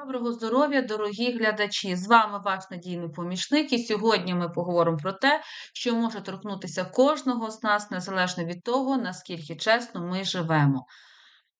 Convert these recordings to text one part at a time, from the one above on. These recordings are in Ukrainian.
Доброго здоров'я, дорогі глядачі! З вами ваш надійний помічник, і сьогодні ми поговоримо про те, що може торкнутися кожного з нас, незалежно від того, наскільки чесно ми живемо.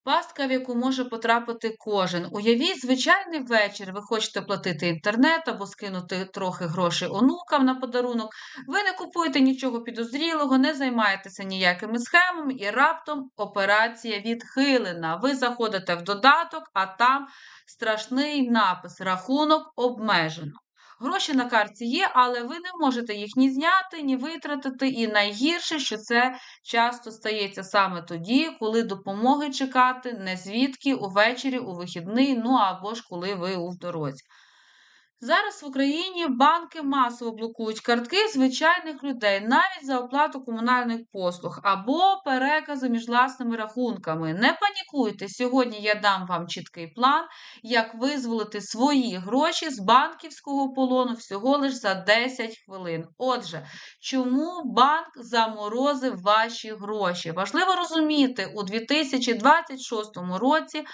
Пастка, в яку може потрапити кожен. Уявіть, звичайний вечір, ви хочете платити інтернет або скинути трохи грошей онукам на подарунок. Ви не купуєте нічого підозрілого, не займаєтеся ніякими схемами, і раптом операція відхилена. Ви заходите в додаток, а там страшний напис: рахунок обмежено. Гроші на карті є, але ви не можете їх ні зняти, ні витратити. І найгірше, що це часто стається саме тоді, коли допомоги чекати не звідки увечері, у вихідний, ну або ж коли ви у дорозі. Зараз в Україні банки масово блокують картки звичайних людей навіть за оплату комунальних послуг або перекази між власними рахунками. Не панікуйте, сьогодні я дам вам чіткий план, як визволити свої гроші з банківського полону всього лише за 10 хвилин. Отже, чому банк заморозив ваші гроші? Важливо розуміти, у 2026 році.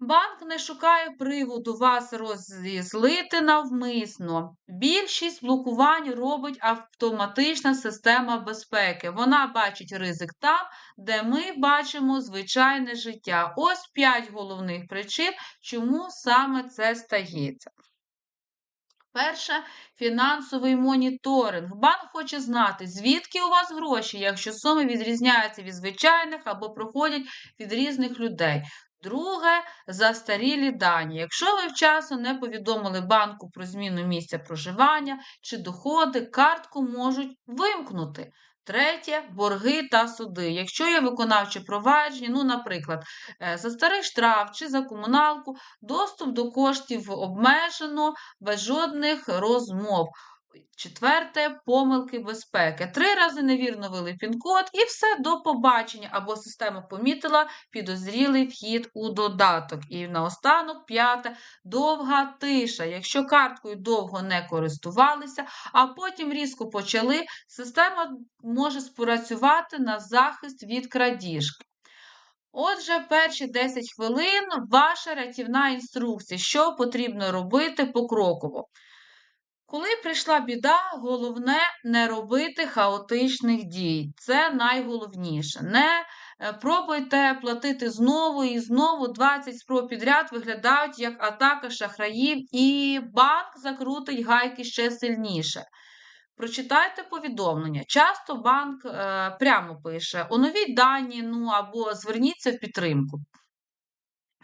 Банк не шукає приводу вас розізлити навмисно. Більшість блокувань робить автоматична система безпеки. Вона бачить ризик там, де ми бачимо звичайне життя. Ось п'ять головних причин, чому саме це стається. Перше фінансовий моніторинг. Банк хоче знати, звідки у вас гроші, якщо суми відрізняються від звичайних або проходять від різних людей. Друге застарілі дані. Якщо ви вчасно не повідомили банку про зміну місця проживання чи доходи, картку можуть вимкнути. Третє борги та суди. Якщо є виконавче провадження, ну, наприклад, е, за старий штраф чи за комуналку, доступ до коштів обмежено без жодних розмов. Четверте помилки безпеки. Три рази невірно ввели пін-код і все до побачення, або система помітила підозрілий вхід у додаток. І наостанок, п'яте довга тиша. Якщо карткою довго не користувалися, а потім різко почали, система може спрацювати на захист від крадіжки. Отже, перші 10 хвилин ваша рятівна інструкція, що потрібно робити покроково. Коли прийшла біда, головне не робити хаотичних дій. Це найголовніше. Не е, пробуйте платити знову і знову 20 спроб підряд виглядають як атака шахраїв, і банк закрутить гайки ще сильніше. Прочитайте повідомлення. Часто банк е, прямо пише: оновіть дані, ну або зверніться в підтримку.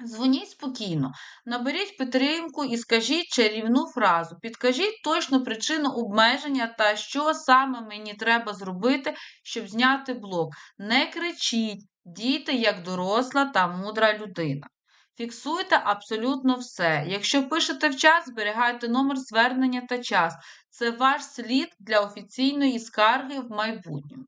Дзвоніть спокійно, наберіть підтримку і скажіть чарівну фразу. Підкажіть точну причину обмеження та що саме мені треба зробити, щоб зняти блок. Не кричіть, дійте як доросла та мудра людина. Фіксуйте абсолютно все. Якщо пишете в час, зберігайте номер звернення та час. Це ваш слід для офіційної скарги в майбутньому.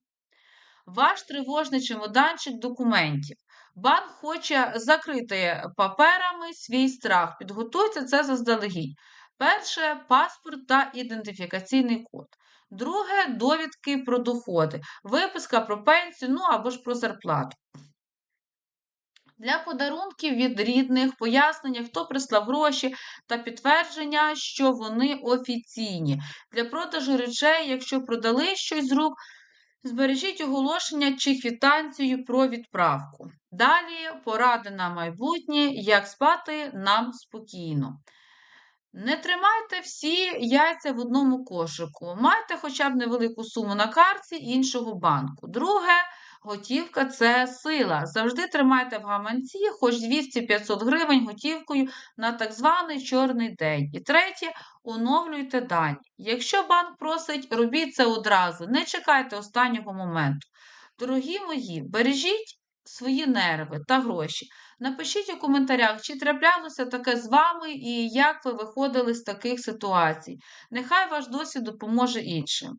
Ваш тривожний чемоданчик документів. Банк хоче закрити паперами свій страх. Підготуйте це заздалегідь. Перше паспорт та ідентифікаційний код. Друге довідки про доходи, виписка про пенсію, ну або ж про зарплату. Для подарунків від рідних, пояснення, хто прислав гроші та підтвердження, що вони офіційні. Для продажу речей, якщо продали щось з рук, Збережіть оголошення чи квітанцію про відправку. Далі поради на майбутнє, як спати нам спокійно. Не тримайте всі яйця в одному кошику. Майте хоча б невелику суму на карті іншого банку. Друге, готівка це сила. Завжди тримайте в гаманці хоч 200-500 гривень готівкою на так званий чорний день. І третє, оновлюйте дані. Якщо банк просить, робіть це одразу, не чекайте останнього моменту. Дорогі мої, бережіть свої нерви та гроші. Напишіть у коментарях, чи траплялося таке з вами і як ви виходили з таких ситуацій. Нехай ваш досвід допоможе іншим.